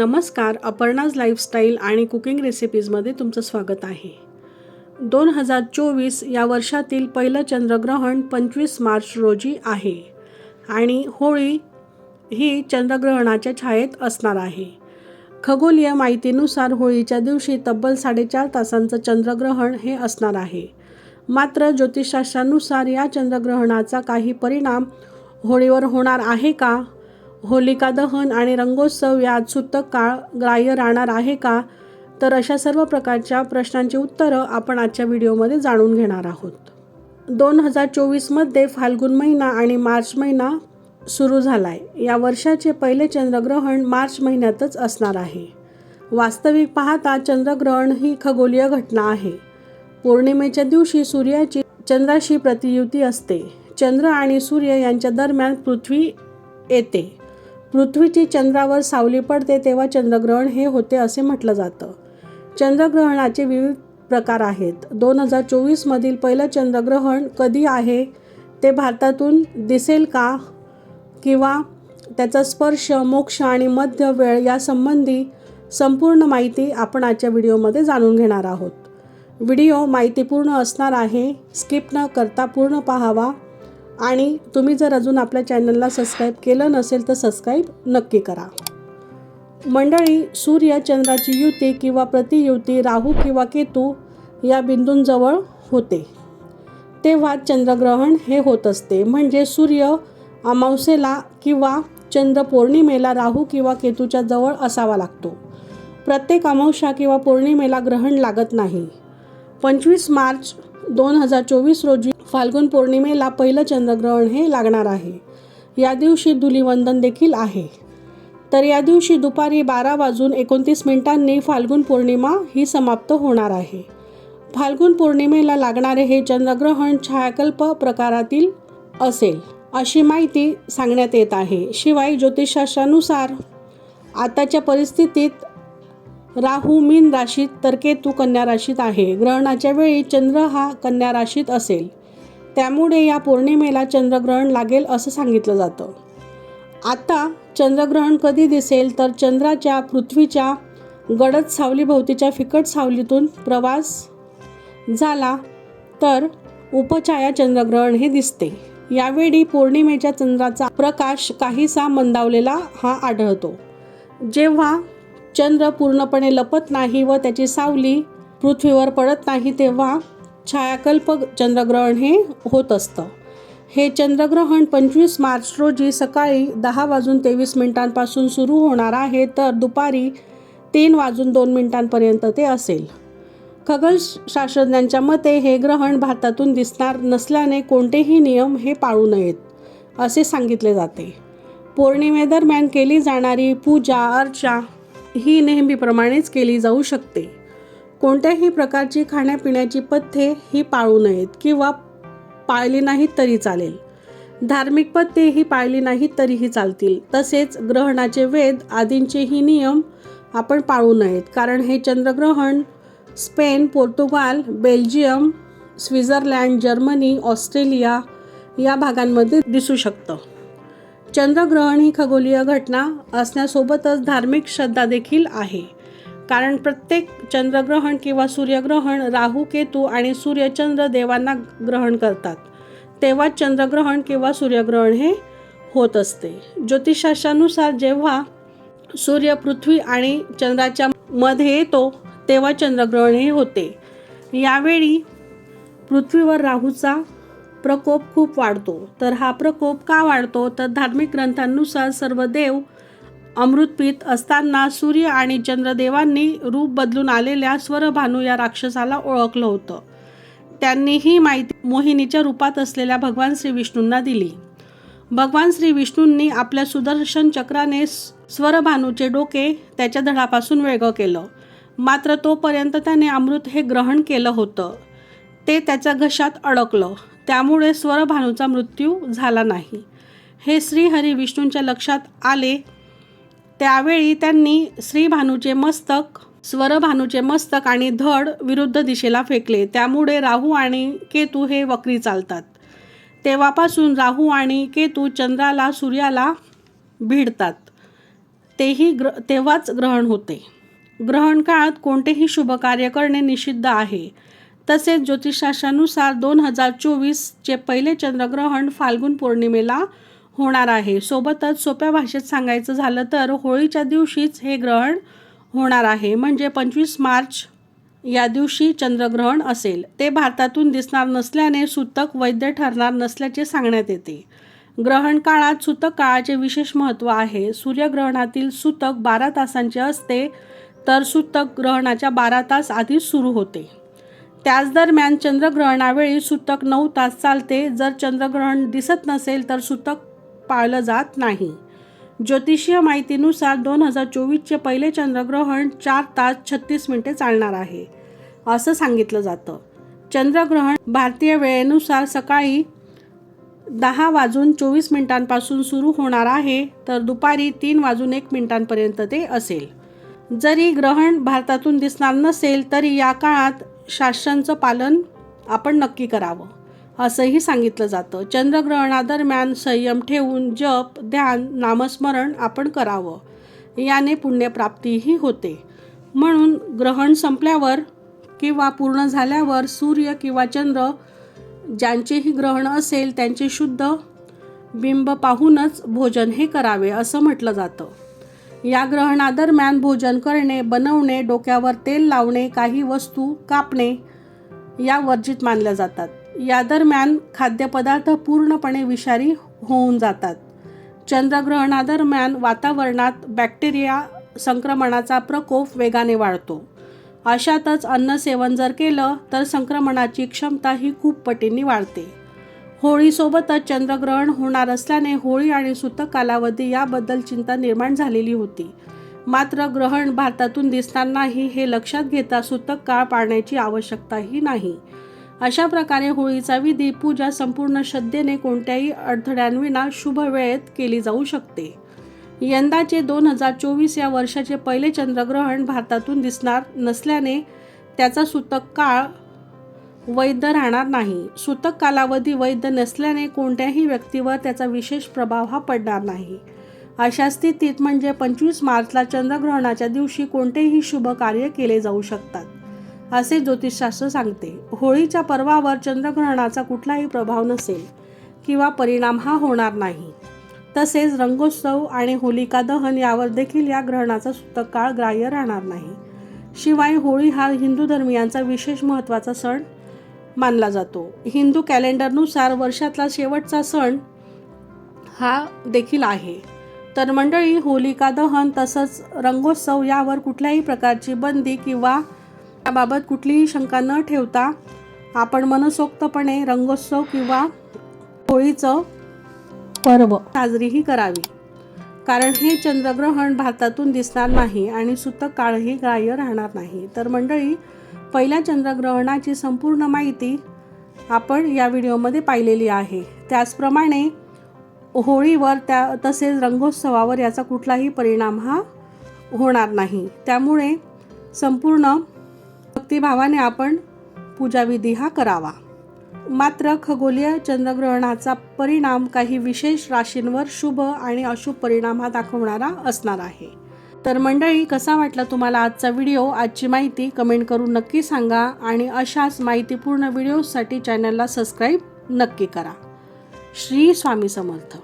नमस्कार अपर्णाज लाईफस्टाईल आणि कुकिंग रेसिपीजमध्ये तुमचं स्वागत आहे. दोन हजार चोवीस या वर्षातील पहिलं चंद्रग्रहण पंचवीस मार्च रोजी आहे आणि होळी ही चंद्रग्रहणाच्या छायेत असणार आहे. खगोलीय माहितीनुसार होळीच्या दिवशी तब्बल साडेचार तासांचं चंद्रग्रहण हे असणार आहे. मात्र ज्योतिषशास्त्रानुसार या चंद्रग्रहणाचा काही परिणाम होळीवर होणार आहे का? होलिका दहन आणि रंगोत्सव यात सुतक काळ ग्राह्य राहणार आहे का? तर अशा सर्व प्रकारच्या प्रश्नांची उत्तरं आपण आजच्या व्हिडिओमध्ये जाणून घेणार आहोत. दोन हजार चोवीसमध्ये फाल्गुन महिना आणि मार्च महिना सुरू झाला आहे या वर्षाचे पहिले चंद्रग्रहण मार्च महिन्यातच असणार आहे. वास्तविक पाहता चंद्रग्रहण ही खगोलीय घटना आहे. पौर्णिमेच्या दिवशी सूर्याची चंद्राशी प्रतियुती असते. चंद्र आणि सूर्य यांच्या दरम्यान पृथ्वी येते. पृथ्वीची चंद्रावर सावली पडते तेव्हा चंद्रग्रहण हे होते असे म्हटलं जातं. चंद्रग्रहणाचे विविध प्रकार आहेत. दोन हजार चोवीसमधील पहिलं चंद्रग्रहण कधी आहे ते भारतातून दिसेल का? किंवा त्याचा स्पर्श मोक्ष आणि मध्य वेळ यासंबंधी संपूर्ण माहिती आपण आजच्या व्हिडिओमध्ये जाणून घेणार आहोत. व्हिडिओ माहितीपूर्ण असणार आहे. स्किप न करता पूर्ण पाहावा. आणि तुम्ही जर अजून आपल्या चॅनलला सबस्क्राईब केलं नसेल तर सबस्क्राईब नक्की करा. मंडळी सूर्य चंद्राची युती किंवा प्रतियुती राहू किंवा केतू या बिंदूंजवळ होते. तेव्हा चंद्रग्रहण हे होत असते. म्हणजे सूर्य अमावस्येला किंवा चंद्र पौर्णिमेला राहू किंवा केतूच्या जवळ असावा लागतो. प्रत्येक अमावस्या किंवा पौर्णिमेला ग्रहण लागत नाही. पंचवीस मार्च दोन हजार चोवीस रोजी फाल्गुन पौर्णिमेला पहिलं चंद्रग्रहण हे लागणार आहे. या दिवशी धुलीवंदन देखील आहे. तर या दिवशी दुपारी बारा वाजून एकोणतीस मिनिटांनी फाल्गुन पौर्णिमा ही समाप्त होणार आहे. फाल्गुन पौर्णिमेला लागणारे हे चंद्रग्रहण छायाकल्प प्रकारातील असेल अशी माहिती सांगण्यात येत आहे. शिवाय ज्योतिषशास्त्रानुसार आताच्या परिस्थितीत राहू मीन राशीत तर केतू कन्या राशीत आहे. ग्रहणाच्या वेळी चंद्र हा कन्या राशीत असेल. त्यामुळे या पौर्णिमेला चंद्रग्रहण लागेल असं सांगितलं जातं. आता चंद्रग्रहण कधी दिसेल? तर चंद्राच्या पृथ्वीच्या गडद सावलीभोवतीच्या फिकट सावलीतून प्रवास झाला तर उपछाया चंद्रग्रहण हे दिसते. यावेळी पौर्णिमेच्या चंद्राचा प्रकाश काहीसा मंदावलेला हा आढळतो. जेव्हा चंद्र पूर्णपणे लपत नाही व त्याची सावली पृथ्वीवर पडत नाही तेव्हा छायाकल्प चंद्रग्रहण हे होत असतं. हे चंद्रग्रहण पंचवीस मार्च रोजी सकाळी दहा वाजून तेवीस मिनिटांपासून सुरू होणार आहे तर दुपारी तीन वाजून दोन मिनिटांपर्यंत ते असेल. खगोलशास्त्रज्ञांच्या मते हे ग्रहण भारतातून दिसणार नसल्याने कोणतेही नियम हे पाळू नयेत असे सांगितले जाते. पौर्णिमेदरम्यान केली जाणारी पूजा अर्चा ही नेहमीप्रमाणेच केली जाऊ शकते. कोणत्याही प्रकारची खाण्यापिण्याची पथ्ये ही पाळू नयेत किंवा पाळली नाहीत तरी चालेल. धार्मिक पथ्ये ही पाळली नाहीत तरीही चालतील. तसेच ग्रहणाचे वेद आदींचेही नियम आपण पाळू नयेत. कारण हे चंद्रग्रहण Spain Portugal Belgium Switzerland Germany Australia या भागांमध्ये दिसू शकतं. चंद्रग्रहण ही खगोलीय घटना असण्यासोबतच धार्मिक श्रद्धा देखील आहे. कारण प्रत्येक चंद्रग्रहण किंवा सूर्यग्रहण राहू केतू आणि सूर्यचंद्र देवांना ग्रहण करतात. तेव्हा चंद्रग्रहण किंवा सूर्यग्रहण हे होत असते. ज्योतिषशास्त्रानुसार जेव्हा सूर्य पृथ्वी आणि चंद्राच्या मध्ये येतो तेव्हा चंद्रग्रहण हे होते. यावेळी पृथ्वीवर राहूचा प्रकोप खूप वाढतो. तर हा प्रकोप का वाढतो? तर धार्मिक ग्रंथांनुसार सर्व देव अमृतपीत असताना सूर्य आणि चंद्रदेवांनी रूप बदलून आलेल्या स्वरभानू या राक्षसाला ओळखलं होतं. त्यांनी ही माहिती मोहिनीच्या रूपात असलेल्या भगवान श्री विष्णूंना दिली. भगवान श्री विष्णूंनी आपल्या सुदर्शन चक्राने स्वरभानूचे डोके त्याच्या धडापासून वेगळं केलं. मात्र तोपर्यंत त्याने अमृत हे ग्रहण केलं होतं. ते त्याच्या घशात अडकलं. त्यामुळे स्वरभानूचा मृत्यू झाला नाही. हे श्रीहरी विष्णूंच्या लक्षात आले. त्यावेळी त्यांनी श्रीभानूचे मस्तक स्वरभानूचे मस्तक आणि धड विरुद्ध दिशेला फेकले. त्यामुळे राहू आणि केतू हे वक्री चालतात. तेव्हापासून राहू आणि केतू चंद्राला सूर्याला भिडतात. तेही ग्र तेव्हाच ग्रहण होते. ग्रहण काळात कोणतेही शुभ कार्य करणे निषिद्ध आहे. तसेच ज्योतिषशास्त्रानुसार दोन हजार चोवीसचे पहिले चंद्रग्रहण फाल्गुन पौर्णिमेला होणार आहे. सोबतच सोप्या भाषेत सांगायचं झालं तर होळीच्या दिवशीच हे ग्रहण होणार आहे. म्हणजे पंचवीस मार्च या दिवशी चंद्रग्रहण असेल. ते भारतातून दिसणार नसल्याने सूतक वैद्य ठरणार नसल्याचे सांगण्यात येते. ग्रहण काळात सूतक काळाचे विशेष महत्त्व आहे. सूर्यग्रहणातील सूतक बारा तासांचे असते तर सूतक ग्रहणाच्या बारा तास आधीच सुरू होते. त्याच दरम्यान चंद्रग्रहणावेळी सूतक नऊ तास चालते. जर चंद्रग्रहण दिसत नसेल तर सूतक पाळलं जात नाही. ज्योतिषीय माहितीनुसार दोन हजार चोवीसचे पहिले चंद्रग्रहण चार तास छत्तीस मिनिटे चालणार आहे असं सांगितलं जातं. चंद्रग्रहण भारतीय वेळेनुसार सकाळी दहा वाजून चोवीस मिनिटांपासून सुरू होणार आहे तर दुपारी तीन वाजून एक मिनिटांपर्यंत ते असेल. जरी ग्रहण भारतातून दिसणार नसेल तरी या काळात शास्त्रांचं पालन आपण नक्की करावं असंही सांगितलं जातं. चंद्रग्रहणादरम्यान संयम ठेवून जप ध्यान नामस्मरण आपण करावं. याने पुण्यप्राप्तीही होते. म्हणून ग्रहण संपल्यावर किंवा पूर्ण झाल्यावर सूर्य किंवा चंद्र ज्यांचेही ग्रहण असेल त्यांचे शुद्ध बिंब पाहूनच भोजन हे करावे असं म्हटलं जातं. या ग्रहणादरम्यान भोजन करणे बनवणे डोक्यावर तेल लावणे काही वस्तू कापणे या वर्जित मानल्या जातात. या दरम्यान खाद्यपदार्थ पूर्णपणे विषारी होऊन जातात. चंद्रग्रहणादरम्यान वातावरणात बॅक्टेरिया संक्रमणाचा प्रकोप वेगाने वाढतो. अशातच अन्न सेवन जर केलं तर संक्रमणाची क्षमता ही खूप पटींनी वाढते. होळीसोबतच चंद्रग्रहण होणार असल्याने होळी आणि सूतक कालावधी याबद्दल चिंता निर्माण झालेली होती. मात्र ग्रहण भारतातून दिसणार नाही हे लक्षात घेता सूतक काळ पाळण्याची आवश्यकताही नाही. अशा प्रकारे होळीचा विधी पूजा संपूर्ण श्रद्धेने कोणत्याही अडथळ्यांविना शुभ वेळेत केली जाऊ शकते. यंदाचे दोन हजार चोवीस या वर्षाचे पहिले चंद्रग्रहण भारतातून दिसणार नसल्याने त्याचा सूतक काळ वैध राहणार नाही. सूतक कालावधी वैध नसल्याने कोणत्याही व्यक्तीवर त्याचा विशेष प्रभाव हा पडणार नाही. अशा स्थितीत म्हणजे पंचवीस मार्चला चंद्रग्रहणाच्या दिवशी कोणतेही शुभ कार्य केले जाऊ शकतात असे ज्योतिषशास्त्र सांगते. होळीच्या पर्वावर चंद्रग्रहणाचा कुठलाही प्रभाव नसेल किंवा परिणाम हा होणार नाही. तसेच रंगोत्सव आणि होलिका दहन यावर देखील या ग्रहणाचा सूतक काळ ग्राह्य राहणार नाही. शिवाय होळी हा हिंदू धर्मियांचा विशेष महत्त्वाचा सण मानला जातो. हिंदू कॅलेंडरनुसार वर्षातला शेवटचा सण हा देखील आहे. तर मंडळी होलिका दहन तसंच रंगोत्सव यावर कुठल्याही प्रकारची बंदी किंवा त्याबाबत कुठलीही शंका न ठेवता आपण मनसोक्तपणे रंगोत्सव किंवा होळीचं पर्व साजरीही करावी. कारण हे चंद्रग्रहण भारतातून दिसणार नाही आणि सुतक काळही ग्राह्य राहणार नाही. तर मंडळी पहिल्या चंद्रग्रहणाची संपूर्ण माहिती आपण या व्हिडिओमध्ये पाहिलेली आहे. त्याचप्रमाणे होळीवर त्या तसेच रंगोत्सवावर याचा कुठलाही परिणाम हा होणार नाही. त्यामुळे संपूर्ण भक्तिभावाने आपण पूजाविधी हा करावा. मात्र खगोलीय चंद्रग्रहणाचा परिणाम काही विशेष राशींवर शुभ आणि अशुभ परिणाम हा दाखवणारा असणार आहे. तर मंडळी कसा वाटला तुम्हाला आजचा व्हिडिओ? आजची माहिती कमेंट करून नक्की सांगा आणि अशाच माहितीपूर्ण व्हिडिओसाठी चॅनलला सबस्क्राईब नक्की करा. श्री स्वामी समर्थ.